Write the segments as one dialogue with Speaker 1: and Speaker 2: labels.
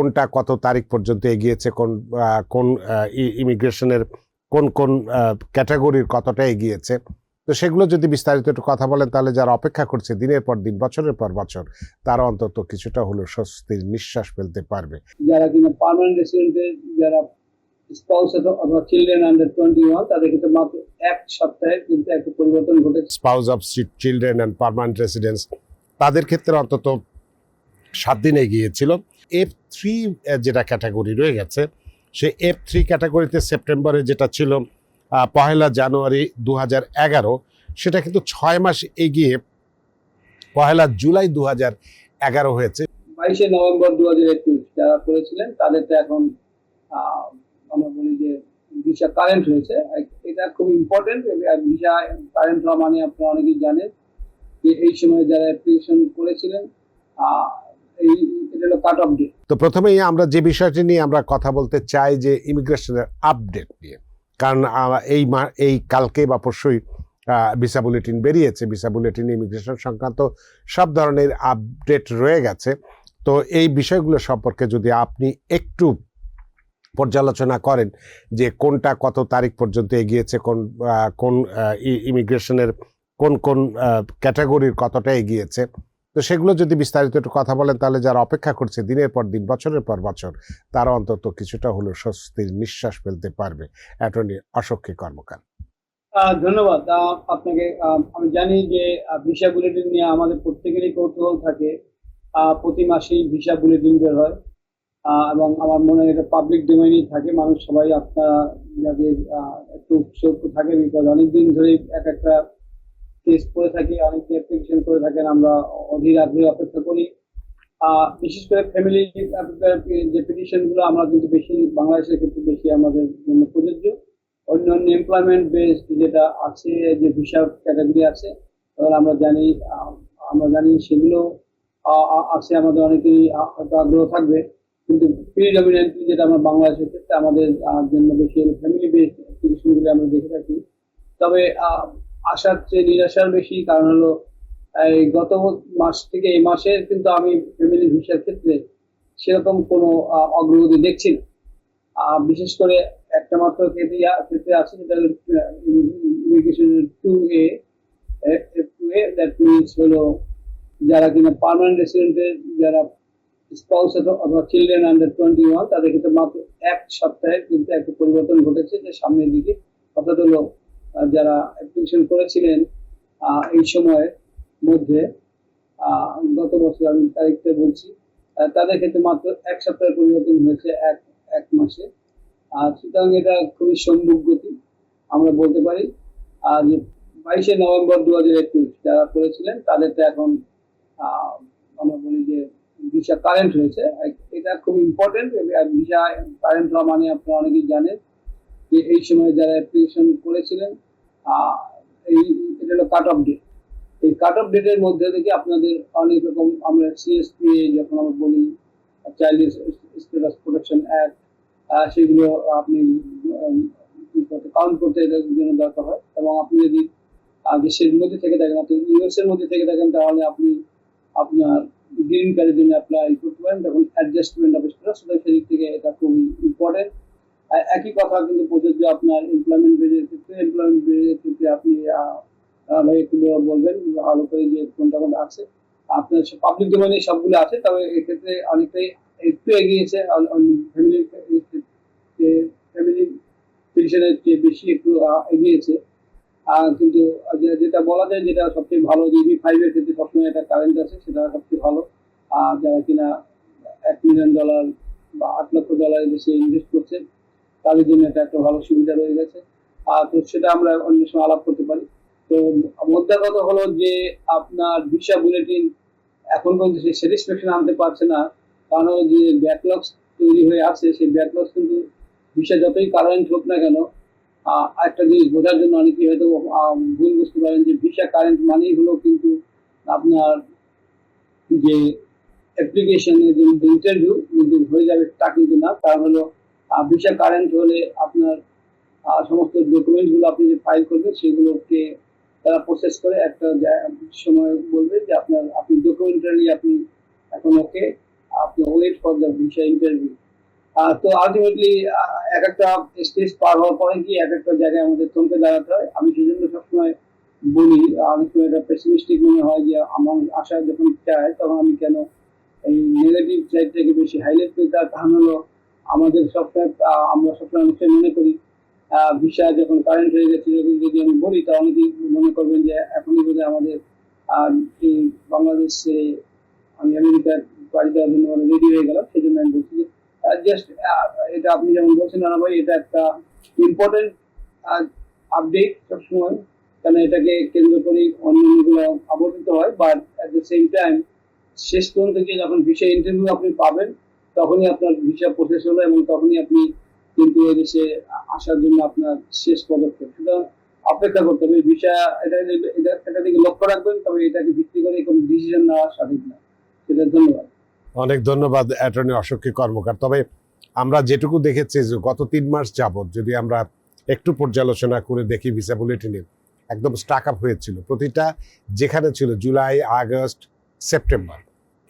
Speaker 1: কোনটা কত তারিখ পর্যন্ত এগিয়েছে কোন কোন ইমিগ্রেশনের কোন কোন ক্যাটাগরির কতটা এগিয়েছে। তো সেগুলো যদি বিস্তারিত একটু কথা বলেন তাহলে যারা অপেক্ষা করছে দিনের পর দিন বছরের পর বছর তারা অন্তত কিছুটা হলেও স্বস্তির নিঃশ্বাস ফেলতে পারবে।
Speaker 2: যারা কিনা পার্মানেন্ট রেসিডেন্টের যারা স্পাউস অথবা চিলড্রেন আন্ডার টোয়েন্টি ওয়ান তাদের ক্ষেত্রে মাত্র এক সপ্তাহে কিন্তু একটা পরিবর্তন ঘটেছে।
Speaker 1: Spouse of children and permanent residence তাদের ক্ষেত্রে অন্তত সাত দিন এগিয়েছিল। এফ থ্রি যেটা ক্যাটাগরি রয়ে গেছে সে এফ থ্রি ক্যাটাগরিতে সেপ্টেম্বরে যেটা ছিল পহেলা জানুয়ারি দু এগারো, সেটা কিন্তু ছয় মাস এগিয়ে পহেলা জুলাই দু এগারো হয়েছে।
Speaker 2: বাইশে নভেম্বর দু হাজার একুশ যারা করেছিলেন, তাদের তো এখন আমরা বলি যে ভিসা কারেন্ট হয়েছে। এটা খুব ইম্পর্টেন্ট ভিসা কারেন্ট হওয়া মানে আপনারা অনেকেই জানেন যে এই সময় যারা অ্যাপ্লিকেশন করেছিলেন
Speaker 1: তো প্রথমেই আমরা যে বিষয়টি নিয়ে আমরা কথা বলতে চাই যে ইমিগ্রেশনের আপডেট নিয়ে, কারণ এই এই কালকে বা পরশুই ভিসা বুলেটিন বেরিয়েছে, ভিসা বুলেটিন ইমিগ্রেশন সংক্রান্ত সব ধরনের আপডেট রয়ে গেছে। তো এই বিষয়গুলো সম্পর্কে যদি আপনি একটু পর্যালোচনা করেন যে কোনটা কত তারিখ পর্যন্ত এগিয়েছে, কোন কোন ইমিগ্রেশনের কোন কোন ক্যাটাগরির কতটা এগিয়েছে তো সেগুলো যদি বিস্তারিত একটু কথা বলেন, তাহলে যারা অপেক্ষা করছে দিনের পর দিন, বছরের পর বছর, তারা অন্তত কিছুটা হলেও স্বস্তির নিঃশ্বাস ফেলতে পারবে। অ্যাটর্নি অশোকী কর্মকার।
Speaker 2: ধন্যবাদ। আপনাকে আমি জানি যে ভিসা বুলেটিন নিয়ে আমাদের প্রত্যেকেরই কৌতূহল থাকে। প্রতি মাসেই ভিসা বুলেটিন বের হয়। এবং আমার মনে হয় এটা পাবলিক ডোমেইনই থাকে। মানুষ সবাই আপনার যাদের একটু উৎসুক থাকে, বিকজ অনেকদিন ধরে এক একটা কেস করে থাকি, অনেকে অ্যাপ্লিকেশন করে থাকেন, আমরা অধীর আগ্রহে অপেক্ষা করি। বিশেষ করে ফ্যামিলি যে পিটিশনগুলো আমরা কিন্তু বেশি, বাংলাদেশের ক্ষেত্রে বেশি আমাদের জন্য প্রযোজ্য। অন্যান্য এমপ্লয়মেন্ট বেসড যেটা আছে, যে ভিসা ক্যাটাগরি আছে এবার আমরা জানি আমরা জানি সেগুলো আছে আমাদের অনেকেই আগ্রহ থাকবে। কিন্তু প্রিডমিনেন্টলি যেটা আমরা বাংলাদেশের ক্ষেত্রে আমাদের জন্য বেশি ফ্যামিলি বেসড অ্যাপ্লিকেশনগুলো আমরা দেখে থাকি। তবে আশার চেয়ে নিরাশার বেশি, কারণ হলো, এই গত মাস থেকে এই মাসে কিন্তু আমি ফ্যামিলি ভিসার ক্ষেত্রে সেরকম কোনো অগ্রগতি দেখছি না। বিশেষ করে একটা মাত্র ক্ষেত্রে আছে যেটা immigration two A two A that means হলো, যারা কিনা পার্মানেন্ট রেসিডেন্টের যারা স্পাউস অথবা চিলড্রেন আন্ডার টোয়েন্টি ওয়ান তাদের ক্ষেত্রে মাত্র এক সপ্তাহে কিন্তু একটা পরিবর্তন ঘটেছে, যে সামনের দিকে, অর্থাৎ হলো যারা অ্যাপ্লিকেশন করেছিলেন এই সময়ের মধ্যে গত বছর আমি তারিখটা বলছি তাদের ক্ষেত্রে মাত্র এক সপ্তাহের পরিবর্তন হয়েছে এক এক মাসে। আর সুতরাং এটা খুবই সম্মুখ গতি, আমরা বলতে পারি। আর বাইশে নভেম্বর দু হাজার একুশ যারা করেছিলেন তাদেরটা এখন আমরা বলি যে ভিসা কারেন্ট হয়েছে। এটা খুব ইম্পর্টেন্ট ভিসা কারেন্ট হওয়া মানে আপনারা অনেকেই জানেন এই সময় যারা অ্যাপ্লিকেশন করেছিলেন এই এটা হলো কাট অফ ডেট এই কাট অফ ডেটের মধ্যে থেকে আপনাদের অনেক রকম আমরা সিএসপি যখন আমরা বলি চাইল্ড স্টেটাস প্রোটেকশন অ্যাক্ট সেগুলো আপনি কাউন্ট করতে এটার জন্য দরকার হয়। এবং আপনি যদি দেশের মধ্যে থেকে থাকেন আপনি ইউএস এর মধ্যে থেকে থাকেন, তাহলে আপনি আপনার গ্রিন কার্ডের জন্য অ্যাপ্লাই করতে পারেন। তখন অ্যাডজাস্টমেন্ট অফ স্টেটাস সেদিক থেকে এটা খুবই ইম্পর্টেন্ট একই কথা কিন্তু প্রযোজ্য আপনার এমপ্লয়মেন্ট বেজের ক্ষেত্রে এমপ্লয়মেন্ট বেড়ে ক্ষেত্রে আপনি ভাই একটু বলবেন ভালো করে যে কোনটা কোনটা আছে। আপনার পাবলিক ডোমেনে সবগুলো আছে, তবে এক্ষেত্রে অনেকটাই একটু এগিয়েছে ফ্যামিলি ফ্যামিলি পিটিশনের চেয়ে বেশি একটু এগিয়েছে আর কিন্তু যেটা বলা যায় যেটা সবচেয়ে ভালো জিবি ফাইভের ক্ষেত্রে সবসময় একটা কারেন্ট আছে, সেটা সবচেয়ে ভালো। আর যারা কিনা এক মিলিয়ন ডলার বা আট লক্ষ ডলারের বেশি ইনভেস্ট করছে তাদের জন্য এটা একটা ভালো সুবিধা রয়ে গেছে। আর তো সেটা আমরা অন্য সময় আলাপ করতে পারি। তো মোদ্দা কথা হলো যে আপনার ভিসা বুলেটিন এখন পর্যন্ত সেই স্যাটিসফ্যাকশন আনতে পারছে না। কারণ যে ব্যাকলগস তৈরি হয়ে আছে, সেই ব্যাকলগস কিন্তু ভিসা যতই কারেন্ট হোক না কেন একটা জিনিস বোঝার জন্য অনেকেই হয়তো ভুল বুঝতে পারেন যে ভিসা কারেন্ট মানেই হলো কিন্তু আপনার যে অ্যাপ্লিকেশনের যে ইন্টারভিউ কিন্তু হয়ে যাবে তা কিন্তু না। কারণ হলো ভিসা কারেন্ট হলে আপনার সমস্ত ডকুমেন্টগুলো আপনি যে ফাইল করবেন, সেগুলোকে তারা প্রসেস করে একটা সময় বলবে যে আপনার, আপনি ডকুমেন্টারি আপনি এখন ওকে আপনি wait for the visa interview তো আলটিমেটলি এক একটা স্টেজ পার হওয়ার পরে কি এক একটা জায়গায় আমাদের থমকে দাঁড়াতে হয়। আমি সেই জন্য সবসময় বলি আমি সময় এটা পেসিমিস্টিক মনে হয় যে আমার আশা যখন চায় তখন আমি কেন এই নেগেটিভ সাইড থেকে বেশি হাইলাইট করি তার কারণ হলো আমাদের আহ, আমরা সবসময় অনেক মনে করি। ভিসা যখন কারেন্ট হয়ে গেছে যদি আমি বলি তা অনেকেই মনে করবেন যে এখনই বোধহয় আমাদের এই বাংলাদেশে আমি আমেরিকার বাড়ি যাওয়ার জন্য রেডি হয়ে গেলাম। সেই জন্য আমি বলছি যে জাস্ট এটা আপনি যেমন বলছেন নানা ভাই এটা একটা ইম্পর্টেন্ট আপডেট সবসময়। কারণ এটাকে কেন্দ্র করেই অন্যান্যগুলো আবর্তিত হয় but at the same time শেষ পর্যন্ত গিয়ে যখন ভিসা ইন্টারভিউ আপনি পাবেন তখনই আপনার ভিসা প্রসেস হলো এবং তখনই আপনি কিন্তু এদেশে আসার জন্য আপনার শেষ পদক্ষেপ। সুতরাং অপেক্ষা করতে হবে। ভিসা এটা এটা দিকে লক্ষ্য রাখবেন, তবে এটাকে ভিত্তি করে কোনো ডিসিশন নেওয়া সঠিক না। সেটা ধন্যবাদ।
Speaker 1: অনেক ধন্যবাদ, অ্যাটর্নি অশোকী কর্মকার। তবে আমরা যেটুকু দেখেছি যে গত তিন মাস যাবৎ যদি আমরা একটু পর্যালোচনা করে দেখি ভিসা বুলেটিনে একদম স্টাক আপ হয়েছিল। প্রতিটা যেখানে ছিল, জুলাই, আগস্ট, সেপ্টেম্বর।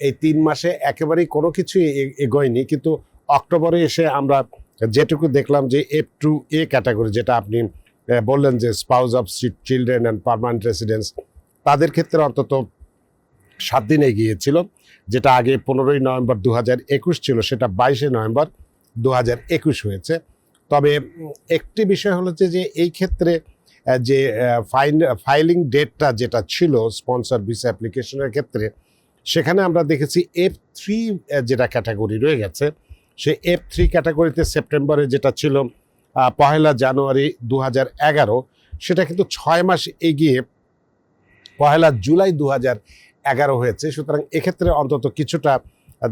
Speaker 1: এই তিন মাসে একেবারেই কোনো কিছুই এগোয়নি। কিন্তু অক্টোবরে এসে আমরা যেটুকু দেখলাম যে এফ টু এ ক্যাটাগরি যেটা আপনি বললেন যে spouse of children and permanent residence তাদের ক্ষেত্রে অন্তত সাত দিন এগিয়েছিল যেটা আগে পনেরোই নভেম্বর দু হাজার একুশ ছিল, সেটা বাইশে নভেম্বর দু হাজার একুশ হয়েছে। তবে একটি বিষয় হলো যে এই ক্ষেত্রে যে ফাইন ফাইলিং ডেটটা যেটা ছিল স্পন্সর ভিসা অ্যাপ্লিকেশনের ক্ষেত্রে সেখানে আমরা দেখেছি এফ থ্রি যেটা ক্যাটাগরি রয়ে গেছে সে এফ থ্রি ক্যাটাগরিতে সেপ্টেম্বরে যেটা ছিল পহেলা জানুয়ারি দু এগারো, সেটা কিন্তু ছয় মাস এগিয়ে পহেলা জুলাই দু এগারো হয়েছে। সুতরাং এক্ষেত্রে অন্তত কিছুটা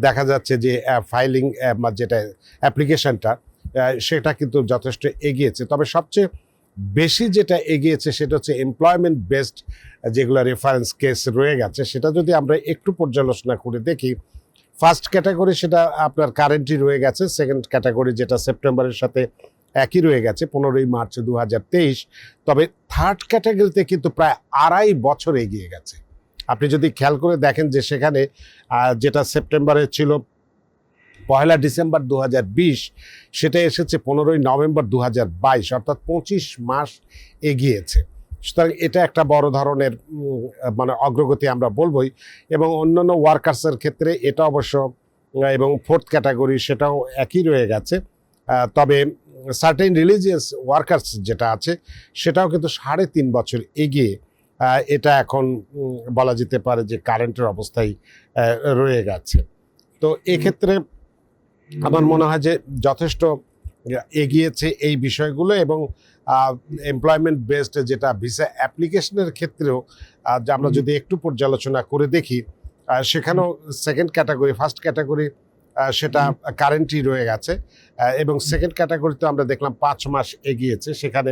Speaker 1: দেখা যাচ্ছে যে ফাইলিং যেটা অ্যাপ্লিকেশনটা সেটা কিন্তু যথেষ্ট এগিয়েছে। তবে সবচেয়ে বেশি যেটা এগিয়েছে সেটা হচ্ছে এমপ্লয়মেন্ট বেসড যেগুলো রেফারেন্স কেস রয়ে গেছে, সেটা যদি আমরা একটু পর্যালোচনা করে দেখি ফার্স্ট ক্যাটাগরি সেটা আপনার কারেন্টই রয়ে গেছে সেকেন্ড ক্যাটাগরি যেটা সেপ্টেম্বরের সাথে একই রয়ে গেছে, পনেরোই মার্চ দু হাজার তেইশ, তবে থার্ড ক্যাটাগরিতে কিন্তু প্রায় আড়াই বছর এগিয়ে গেছে। আপনি যদি খেয়াল করে দেখেন যে সেখানে যেটা সেপ্টেম্বরে ছিল পয়লা ডিসেম্বর দু হাজার বিশ, সেটা এসেছে পনেরোই নভেম্বর দু হাজার বাইশ, অর্থাৎ পঁচিশ মাস এগিয়েছে। সুতরাং এটা একটা বড় ধরনের মানে অগ্রগতি আমরা বলবই। এবং অন্যান্য ওয়ার্কার্সের ক্ষেত্রে এটা অবশ্য এবং ফোর্থ ক্যাটাগরি সেটাও একই রয়ে গেছে। তবে সার্টেন রিলিজিয়াস ওয়ার্কার্স যেটা আছে, সেটাও কিন্তু সাড়ে তিন বছর এগিয়ে এটা এখন বলা যেতে পারে যে কারেন্টের অবস্থায় রয়ে গেছে। তো এক্ষেত্রে আমার মনে হয় যে যথেষ্ট এগিয়েছে এই বিষয়গুলো এবং এমপ্লয়মেন্ট বেসড যেটা ভিসা অ্যাপ্লিকেশনের ক্ষেত্রেও যে আমরা যদি একটু পর্যালোচনা করে দেখি সেখানেও সেকেন্ড ক্যাটাগরি ফার্স্ট ক্যাটাগরি সেটা কারেন্টই রয়ে গেছে। এবং সেকেন্ড ক্যাটাগরিতে আমরা দেখলাম পাঁচ মাস এগিয়েছে। সেখানে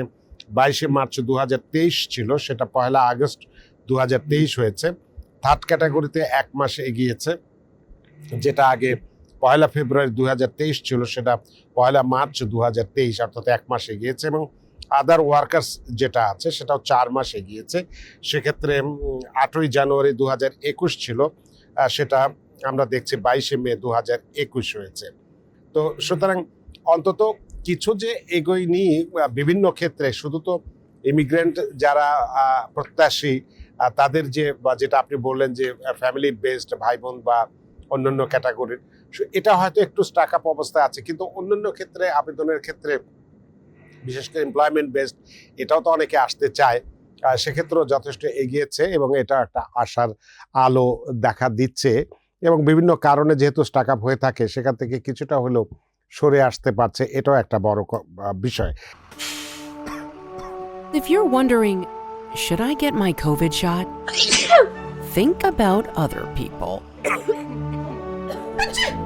Speaker 1: বাইশে মার্চ দু হাজার তেইশ ছিল সেটা পয়লা আগস্ট দু হাজার তেইশ হয়েছে। থার্ড ক্যাটাগরিতে এক মাস এগিয়েছে যেটা আগে পয়লা ফেব্রুয়ারি দু হাজার তেইশ ছিল সেটা পয়লা মার্চ দু হাজার তেইশ, অর্থাৎ এক মাস এগিয়েছে এবং আদার ওয়ার্কার্স যেটা আছে সেটাও চার মাস এগিয়েছে। সেক্ষেত্রে আটই জানুয়ারি দু হাজার একুশ ছিল সেটা আমরা দেখছি বাইশে মে দু হয়েছে। তো সুতরাং অন্তত কিছু যে এগোয়নি বিভিন্ন ক্ষেত্রে, শুধু তো ইমিগ্রেন্ট যারা প্রত্যাশী তাদের যে, বা যেটা আপনি বললেন যে ফ্যামিলি বেসড ভাই বোন বা অন্যান্য ক্যাটাগরির এটা হয়তো একটু স্টাক আপ অবস্থায় আছে কিন্তু অন্যান্য ক্ষেত্রে আবেদনের ক্ষেত্রে বিশেষ করে এমপ্লয়মেন্ট বেসড এটাও তো অনেকে আসতে চায় সেক্ষেত্রেও যথেষ্ট এগিয়েছে এবং এটা একটা আশার আলো দেখা দিচ্ছে এবং বিভিন্ন কারণে যেহেতু স্টাক আপ হয়ে থাকে সেখান থেকে কিছুটা হলেও সরে আসতে পারছে এটাও একটা বড় বিষয়
Speaker 3: If you're wondering, should I get my COVID shot? Think about other people.